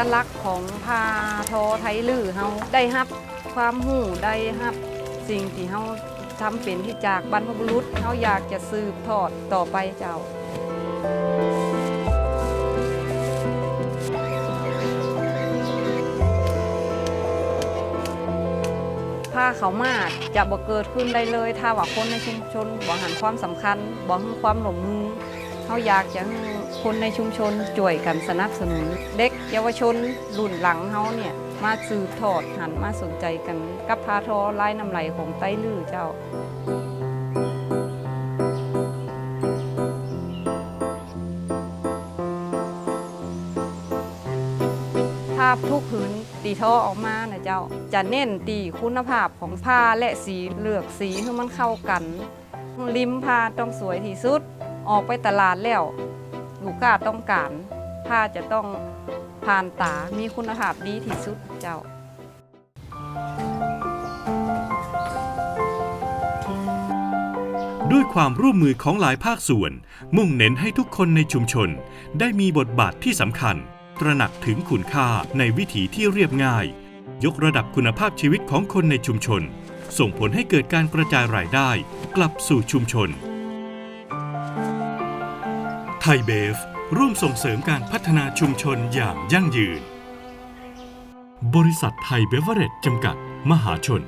ตลักษณ์ของผ้าทอไทยลือเฮาได้รับความหูได้รับสิ่งที่เฮาทำเป็นที่จากบรรพบุรุษเฮาอยากจะสืบทอดต่อไปเจ้าผ้าเขาวมาดจะบ่เกิดขึ้นได้เลย ถ้าว่าคนในชุมชนบ่หันความสำคัญบ่ให้ความหลงมือ เขาอยากจะให้คนในชุมชนช่วยกันสนับสนุน เด็กเยาวชนรุ่นหลังเฮาเนี่ยมาสืบทอดหันมาสนใจกันกับพาทอลายน้ำไหลของไต้ลือเจ้าภาพทุกผืนตีท่อออกมานะเจ้า จะเน้นตีคุณภาพของผ้าและสีเลือกสีให้มันเข้ากันริมผ้าต้องสวยที่สุด ออกไปตลาดแล้วลูกค้าต้องการผ้าจะต้องผ่านตามีคุณภาพดีที่สุดเจ้าด้วยความร่วมมือของหลายภาคส่วน มุ่งเน้นให้ทุกคนในชุมชน ได้มีบทบาทที่สำคัญ ตระหนักถึงคุณค่าในวิถีที่เรียบง่าย ยกระดับคุณภาพชีวิตของคนในชุมชน ส่งผลให้เกิดการกระจายรายได้ กลับสู่ชุมชน ไทยเบฟ ร่วมส่งเสริมการพัฒนาชุมชนอย่างยั่งยืน บริษัทไทยเบเวอเรจจำกัด มหาชน